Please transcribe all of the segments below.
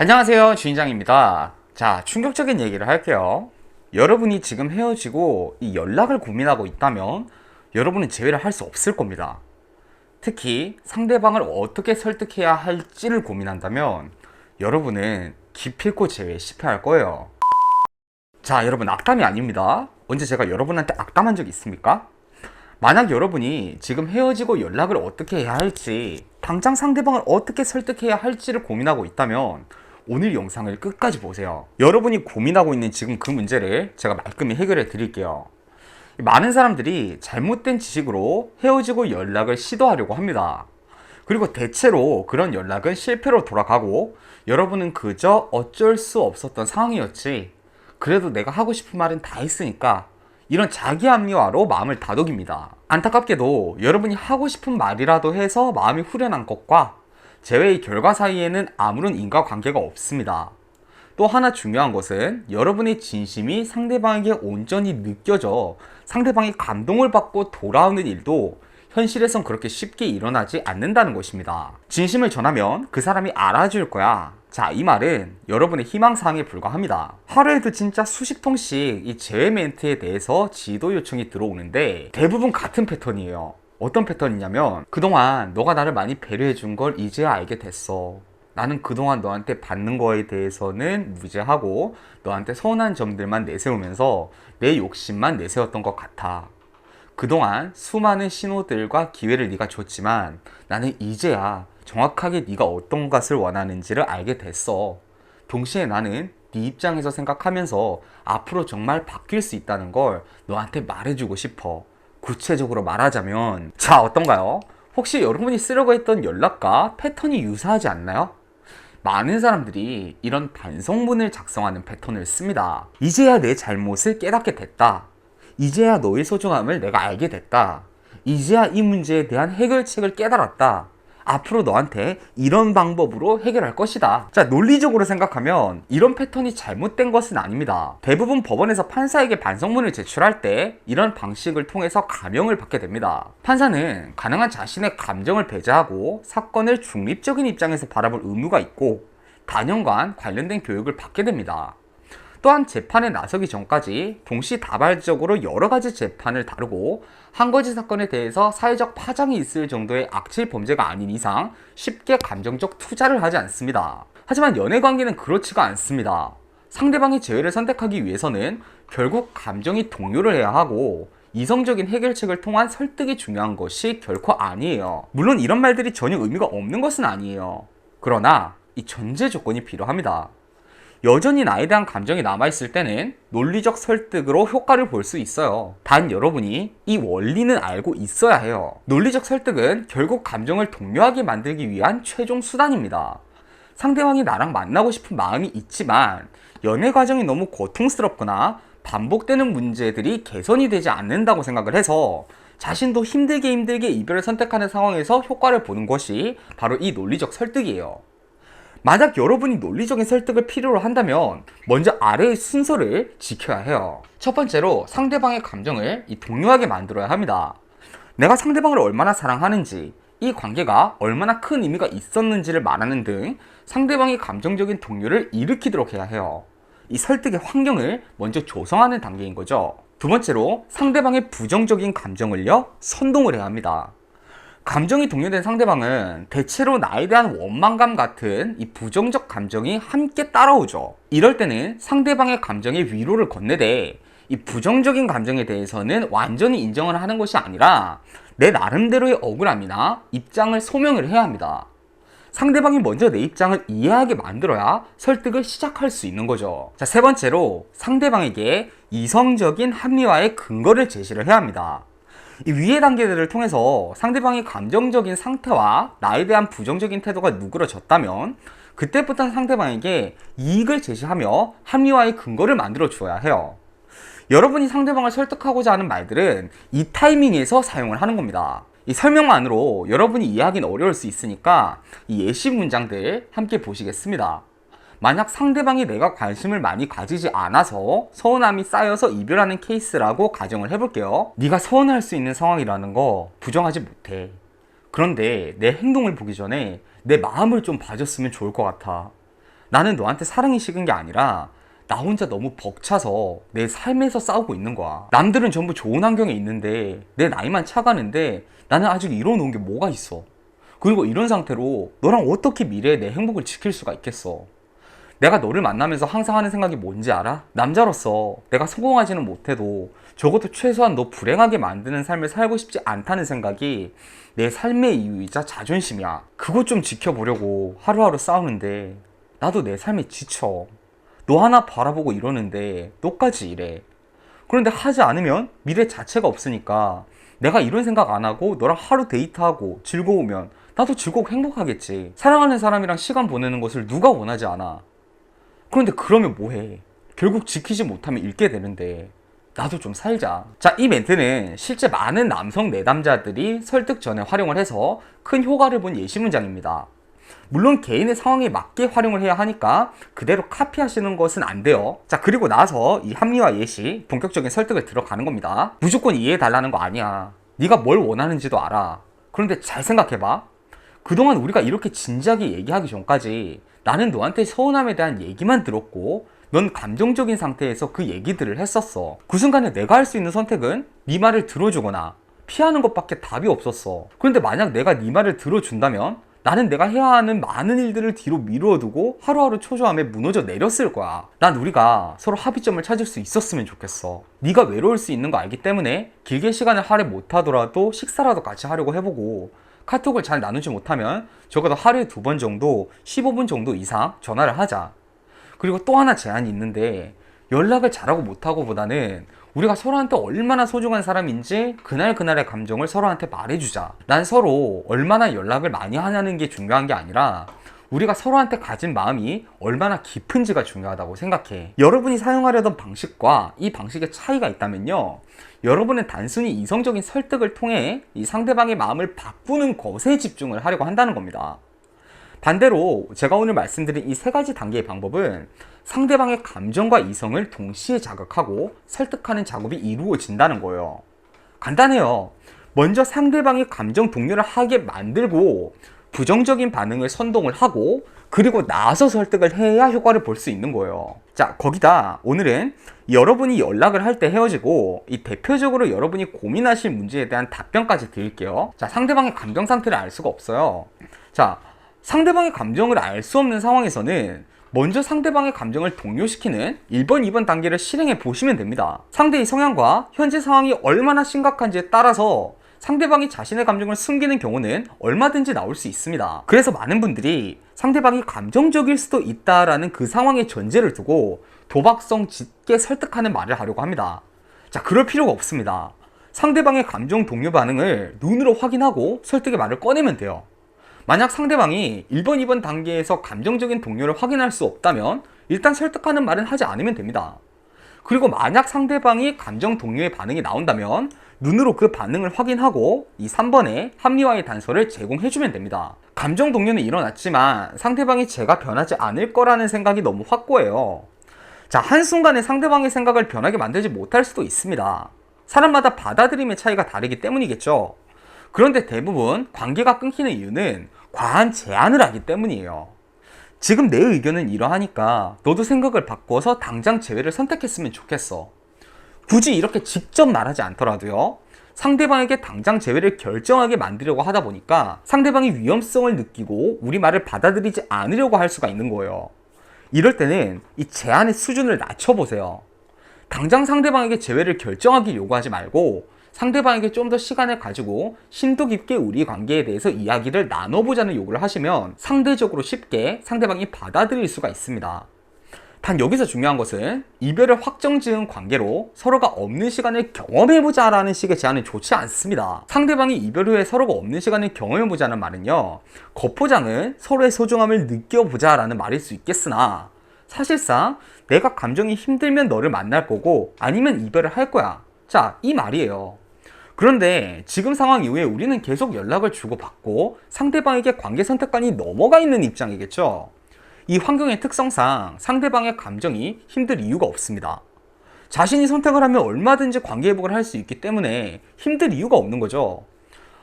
안녕하세요 주인장입니다. 자 충격적인 얘기를 할게요. 여러분이 지금 헤어지고 이 연락을 고민하고 있다면 여러분은 재회를 할 수 없을 겁니다. 특히 상대방을 어떻게 설득해야 할지를 고민한다면 여러분은 기필코 재회에 실패할 거예요. 자 여러분 악담이 아닙니다. 언제 제가 여러분한테 악담한 적 있습니까? 만약 여러분이 지금 헤어지고 연락을 어떻게 해야 할지 당장 상대방을 어떻게 설득해야 할지를 고민하고 있다면 오늘 영상을 끝까지 보세요. 여러분이 고민하고 있는 지금 그 문제를 제가 말끔히 해결해 드릴게요. 많은 사람들이 잘못된 지식으로 헤어지고 연락을 시도하려고 합니다. 그리고 대체로 그런 연락은 실패로 돌아가고 여러분은 그저 어쩔 수 없었던 상황이었지. 그래도 내가 하고 싶은 말은 다 했으니까 이런 자기 합리화로 마음을 다독입니다. 안타깝게도 여러분이 하고 싶은 말이라도 해서 마음이 후련한 것과 재회의 결과 사이에는 아무런 인과관계가 없습니다. 또 하나 중요한 것은 여러분의 진심이 상대방에게 온전히 느껴져 상대방이 감동을 받고 돌아오는 일도 현실에선 그렇게 쉽게 일어나지 않는다는 것입니다. 진심을 전하면 그 사람이 알아줄 거야. 자, 이 말은 여러분의 희망사항에 불과합니다. 하루에도 진짜 수십 통씩 이 재회 멘트에 대해서 지도 요청이 들어오는데 대부분 같은 패턴이에요. 어떤 패턴이냐면 그동안 너가 나를 많이 배려해 준 걸 이제야 알게 됐어. 나는 그동안 너한테 받는 거에 대해서는 무죄하고 너한테 서운한 점들만 내세우면서 내 욕심만 내세웠던 것 같아. 그동안 수많은 신호들과 기회를 네가 줬지만 나는 이제야 정확하게 네가 어떤 것을 원하는지를 알게 됐어. 동시에 나는 네 입장에서 생각하면서 앞으로 정말 바뀔 수 있다는 걸 너한테 말해주고 싶어. 구체적으로 말하자면 자 어떤가요? 혹시 여러분이 쓰려고 했던 연락과 패턴이 유사하지 않나요? 많은 사람들이 이런 반성문을 작성하는 패턴을 씁니다. 이제야 내 잘못을 깨닫게 됐다. 이제야 너의 소중함을 내가 알게 됐다. 이제야 이 문제에 대한 해결책을 깨달았다. 앞으로 너한테 이런 방법으로 해결할 것이다. 자, 논리적으로 생각하면 이런 패턴이 잘못된 것은 아닙니다. 대부분 법원에서 판사에게 반성문을 제출할 때 이런 방식을 통해서 감형을 받게 됩니다. 판사는 가능한 자신의 감정을 배제하고 사건을 중립적인 입장에서 바라볼 의무가 있고 단연간 관련된 교육을 받게 됩니다. 또한 재판에 나서기 전까지 동시다발적으로 여러 가지 재판을 다루고 한 가지 사건에 대해서 사회적 파장이 있을 정도의 악질 범죄가 아닌 이상 쉽게 감정적 투자를 하지 않습니다. 하지만 연애 관계는 그렇지가 않습니다. 상대방의 재회를 선택하기 위해서는 결국 감정이 동요를 해야 하고 이성적인 해결책을 통한 설득이 중요한 것이 결코 아니에요. 물론 이런 말들이 전혀 의미가 없는 것은 아니에요. 그러나 이 전제 조건이 필요합니다. 여전히 나에 대한 감정이 남아있을 때는 논리적 설득으로 효과를 볼 수 있어요. 단 여러분이 이 원리는 알고 있어야 해요. 논리적 설득은 결국 감정을 동요하게 만들기 위한 최종 수단입니다. 상대방이 나랑 만나고 싶은 마음이 있지만 연애 과정이 너무 고통스럽거나 반복되는 문제들이 개선이 되지 않는다고 생각을 해서 자신도 힘들게 힘들게 이별을 선택하는 상황에서 효과를 보는 것이 바로 이 논리적 설득이에요. 만약 여러분이 논리적인 설득을 필요로 한다면 먼저 아래의 순서를 지켜야 해요. 첫 번째로 상대방의 감정을 동요하게 만들어야 합니다. 내가 상대방을 얼마나 사랑하는지, 이 관계가 얼마나 큰 의미가 있었는지를 말하는 등 상대방의 감정적인 동요를 일으키도록 해야 해요. 이 설득의 환경을 먼저 조성하는 단계인 거죠. 두 번째로 상대방의 부정적인 감정을요, 선동을 해야 합니다. 감정이 동요된 상대방은 대체로 나에 대한 원망감 같은 이 부정적 감정이 함께 따라오죠. 이럴 때는 상대방의 감정에 위로를 건네되 이 부정적인 감정에 대해서는 완전히 인정을 하는 것이 아니라 내 나름대로의 억울함이나 입장을 소명을 해야 합니다. 상대방이 먼저 내 입장을 이해하게 만들어야 설득을 시작할 수 있는 거죠. 자, 세 번째로 상대방에게 이성적인 합리화의 근거를 제시를 해야 합니다. 이 위의 단계들을 통해서 상대방의 감정적인 상태와 나에 대한 부정적인 태도가 누그러졌다면 그때부터 상대방에게 이익을 제시하며 합리화의 근거를 만들어 주어야 해요. 여러분이 상대방을 설득하고자 하는 말들은 이 타이밍에서 사용을 하는 겁니다. 이 설명만으로 여러분이 이해하기는 어려울 수 있으니까 이 예시 문장들 함께 보시겠습니다. 만약 상대방이 내가 관심을 많이 가지지 않아서 서운함이 쌓여서 이별하는 케이스라고 가정을 해볼게요. 네가 서운할 수 있는 상황이라는 거 부정하지 못해. 그런데 내 행동을 보기 전에 내 마음을 좀 봐줬으면 좋을 것 같아. 나는 너한테 사랑이 식은 게 아니라 나 혼자 너무 벅차서 내 삶에서 싸우고 있는 거야. 남들은 전부 좋은 환경에 있는데 내 나이만 차가는데 나는 아직 이뤄놓은 게 뭐가 있어. 그리고 이런 상태로 너랑 어떻게 미래에 내 행복을 지킬 수가 있겠어. 내가 너를 만나면서 항상 하는 생각이 뭔지 알아? 남자로서 내가 성공하지는 못해도 적어도 최소한 너 불행하게 만드는 삶을 살고 싶지 않다는 생각이 내 삶의 이유이자 자존심이야. 그것 좀 지켜보려고 하루하루 싸우는데 나도 내 삶에 지쳐. 너 하나 바라보고 이러는데 너까지 이래. 그런데 하지 않으면 미래 자체가 없으니까 내가 이런 생각 안 하고 너랑 하루 데이트하고 즐거우면 나도 즐겁고 행복하겠지. 사랑하는 사람이랑 시간 보내는 것을 누가 원하지 않아. 그런데 그러면 뭐해? 결국 지키지 못하면 잃게 되는데 나도 좀 살자. 자, 이 멘트는 실제 많은 남성 내담자들이 설득 전에 활용을 해서 큰 효과를 본 예시 문장입니다. 물론 개인의 상황에 맞게 활용을 해야 하니까 그대로 카피하시는 것은 안 돼요. 자, 그리고 나서 이 합리화 예시, 본격적인 설득을 들어가는 겁니다. 무조건 이해해 달라는 거 아니야. 네가 뭘 원하는지도 알아. 그런데 잘 생각해 봐. 그동안 우리가 이렇게 진지하게 얘기하기 전까지 나는 너한테 서운함에 대한 얘기만 들었고 넌 감정적인 상태에서 그 얘기들을 했었어. 그 순간에 내가 할 수 있는 선택은 네 말을 들어주거나 피하는 것밖에 답이 없었어. 그런데 만약 내가 네 말을 들어준다면 나는 내가 해야 하는 많은 일들을 뒤로 미루어두고 하루하루 초조함에 무너져 내렸을 거야. 난 우리가 서로 합의점을 찾을 수 있었으면 좋겠어. 네가 외로울 수 있는 거 알기 때문에 길게 시간을 할애 못하더라도 식사라도 같이 하려고 해보고 카톡을 잘 나누지 못하면 적어도 하루에 두 번 정도 15분 정도 이상 전화를 하자. 그리고 또 하나 제안이 있는데 연락을 잘하고 못하고 보다는 우리가 서로한테 얼마나 소중한 사람인지 그날 그날의 감정을 서로한테 말해주자. 난 서로 얼마나 연락을 많이 하냐는 게 중요한 게 아니라 우리가 서로한테 가진 마음이 얼마나 깊은지가 중요하다고 생각해. 여러분이 사용하려던 방식과 이 방식의 차이가 있다면요. 여러분은 단순히 이성적인 설득을 통해 이 상대방의 마음을 바꾸는 것에 집중을 하려고 한다는 겁니다. 반대로 제가 오늘 말씀드린 이 세 가지 단계의 방법은 상대방의 감정과 이성을 동시에 자극하고 설득하는 작업이 이루어진다는 거예요. 간단해요. 먼저 상대방이 감정 동요를 하게 만들고 부정적인 반응을 선동을 하고 그리고 나서 설득을 해야 효과를 볼 수 있는 거예요. 자, 거기다 오늘은 여러분이 연락을 할 때 헤어지고 이 대표적으로 여러분이 고민하실 문제에 대한 답변까지 드릴게요. 자, 상대방의 감정 상태를 알 수가 없어요. 자, 상대방의 감정을 알 수 없는 상황에서는 먼저 상대방의 감정을 동요시키는 1번, 2번 단계를 실행해 보시면 됩니다. 상대의 성향과 현재 상황이 얼마나 심각한지에 따라서 상대방이 자신의 감정을 숨기는 경우는 얼마든지 나올 수 있습니다. 그래서 많은 분들이 상대방이 감정적일 수도 있다라는 그 상황의 전제를 두고 도박성 짙게 설득하는 말을 하려고 합니다. 자, 그럴 필요가 없습니다. 상대방의 감정 동요 반응을 눈으로 확인하고 설득의 말을 꺼내면 돼요. 만약 상대방이 1번, 2번 단계에서 감정적인 동료를 확인할 수 없다면 일단 설득하는 말은 하지 않으면 됩니다. 그리고 만약 상대방이 감정 동료의 반응이 나온다면 눈으로 그 반응을 확인하고 이 3번에 합리화의 단서를 제공해주면 됩니다. 감정 동료는 일어났지만 상대방이 제가 변하지 않을 거라는 생각이 너무 확고해요. 자, 한순간에 상대방의 생각을 변하게 만들지 못할 수도 있습니다. 사람마다 받아들임의 차이가 다르기 때문이겠죠. 그런데 대부분 관계가 끊기는 이유는 과한 제안을 하기 때문이에요. 지금 내 의견은 이러하니까 너도 생각을 바꿔서 당장 재회를 선택했으면 좋겠어. 굳이 이렇게 직접 말하지 않더라도요. 상대방에게 당장 재회를 결정하게 만들려고 하다 보니까 상대방이 위험성을 느끼고 우리 말을 받아들이지 않으려고 할 수가 있는 거예요. 이럴 때는 이 제안의 수준을 낮춰보세요. 당장 상대방에게 재회를 결정하기 요구하지 말고 상대방에게 좀 더 시간을 가지고 심도 깊게 우리 관계에 대해서 이야기를 나눠보자는 요구를 하시면 상대적으로 쉽게 상대방이 받아들일 수가 있습니다. 단 여기서 중요한 것은 이별을 확정 지은 관계로 서로가 없는 시간을 경험해보자 라는 식의 제안은 좋지 않습니다. 상대방이 이별 후에 서로가 없는 시간을 경험해보자는 말은요, 겉포장은 서로의 소중함을 느껴보자 라는 말일 수 있겠으나, 사실상 내가 감정이 힘들면 너를 만날 거고 아니면 이별을 할 거야. 자, 이 말이에요. 그런데 지금 상황 이후에 우리는 계속 연락을 주고받고 상대방에게 관계 선택관이 넘어가 있는 입장이겠죠. 이 환경의 특성상 상대방의 감정이 힘들 이유가 없습니다. 자신이 선택을 하면 얼마든지 관계 회복을 할 수 있기 때문에 힘들 이유가 없는 거죠.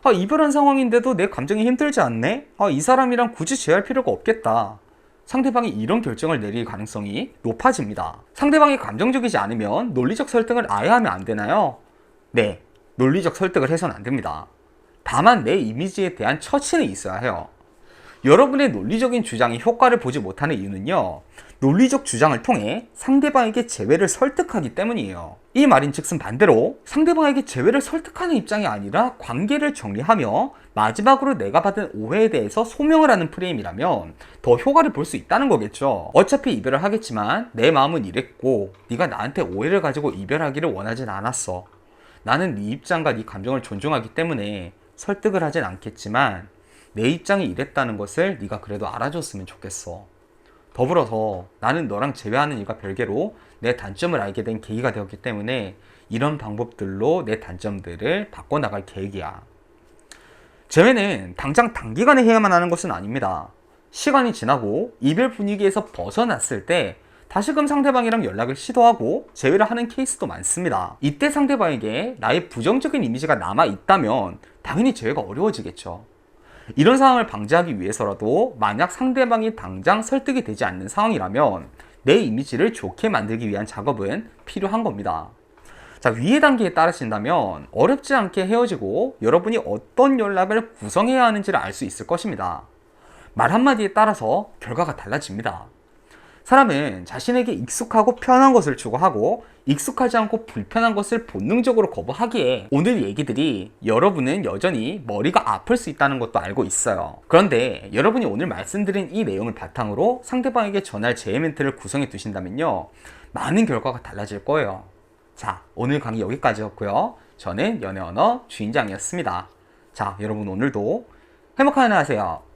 아, 이별한 상황인데도 내 감정이 힘들지 않네? 아, 이 사람이랑 굳이 재할 필요가 없겠다. 상대방이 이런 결정을 내릴 가능성이 높아집니다. 상대방이 감정적이지 않으면 논리적 설득을 아예 하면 안 되나요? 네, 논리적 설득을 해서는 안 됩니다. 다만 내 이미지에 대한 처치는 있어야 해요. 여러분의 논리적인 주장이 효과를 보지 못하는 이유는요. 논리적 주장을 통해 상대방에게 재회를 설득하기 때문이에요. 이 말인 즉슨 반대로 상대방에게 재회를 설득하는 입장이 아니라 관계를 정리하며 마지막으로 내가 받은 오해에 대해서 소명을 하는 프레임이라면 더 효과를 볼 수 있다는 거겠죠. 어차피 이별을 하겠지만 내 마음은 이랬고 네가 나한테 오해를 가지고 이별하기를 원하진 않았어. 나는 네 입장과 네 감정을 존중하기 때문에 설득을 하진 않겠지만 내 입장이 이랬다는 것을 네가 그래도 알아줬으면 좋겠어. 더불어서 나는 너랑 재회하는 일과 별개로 내 단점을 알게 된 계기가 되었기 때문에 이런 방법들로 내 단점들을 바꿔나갈 계획이야. 재회는 당장 단기간에 해야만 하는 것은 아닙니다. 시간이 지나고 이별 분위기에서 벗어났을 때 다시금 상대방이랑 연락을 시도하고 재회를 하는 케이스도 많습니다. 이때 상대방에게 나의 부정적인 이미지가 남아 있다면 당연히 재회가 어려워지겠죠. 이런 상황을 방지하기 위해서라도 만약 상대방이 당장 설득이 되지 않는 상황이라면 내 이미지를 좋게 만들기 위한 작업은 필요한 겁니다. 자, 위의 단계에 따르신다면 어렵지 않게 헤어지고 여러분이 어떤 연락을 구성해야 하는지를 알 수 있을 것입니다. 말 한마디에 따라서 결과가 달라집니다. 사람은 자신에게 익숙하고 편한 것을 추구하고 익숙하지 않고 불편한 것을 본능적으로 거부하기에 오늘 얘기들이 여러분은 여전히 머리가 아플 수 있다는 것도 알고 있어요. 그런데 여러분이 오늘 말씀드린 이 내용을 바탕으로 상대방에게 전할 제해 멘트를 구성해 두신다면요. 많은 결과가 달라질 거예요. 자, 오늘 강의 여기까지였고요. 저는 연애 언어 주인장이었습니다. 자, 여러분 오늘도 행복한 하루 하세요.